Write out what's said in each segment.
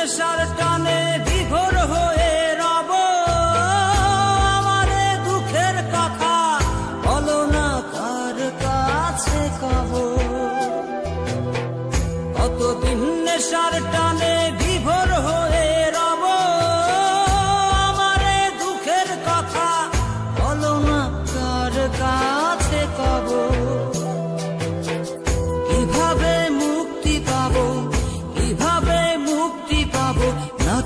নেশার টানে বিভোর হয়ে রব। আমারে দুঃখের কথা বলো না, কার কাছে কব? কতদিন নেশার টানে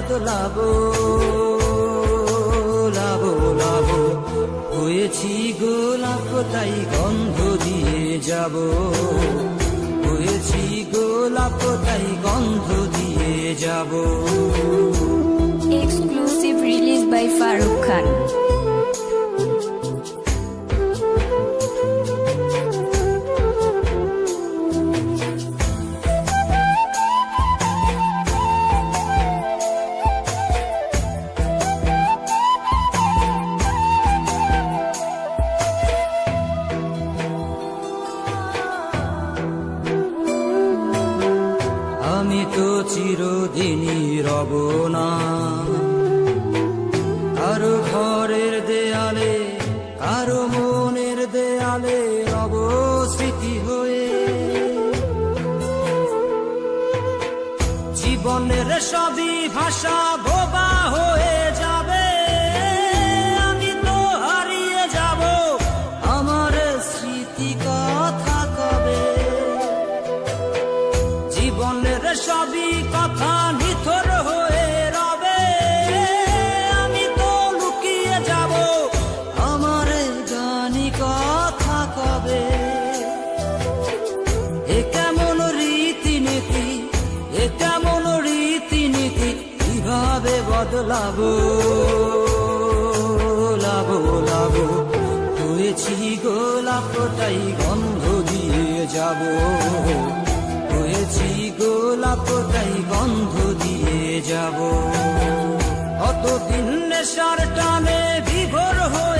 বদলাবো লাবো লাবো হয়েছি গোলাপ, তাই গন্ধ দিয়ে যাব। হয়েছি গোলাপ, তাই গন্ধ দিয়ে যাব। Exclusive release by Farooq Khan. আমি তো চিরদিনই রব না। কারও ঘরের দেয়ালে, কারও মনের দেয়ালে রব স্মৃতি হয়ে। জীবনের সবই ভাষা বোবা হয়ে যাবে। এ কেমন রীতিনীতি, এ কেমন রীতিনীতি, কীভাবে বদলাবো, লাবো লাবো, হয়েছি গোলাপ তাই গন্ধ দিয়ে যাব। হয়েছি গোলাপ তাই গন্ধ দিয়ে যাব। কতদিন নেশার টানে বিভোর হয়ে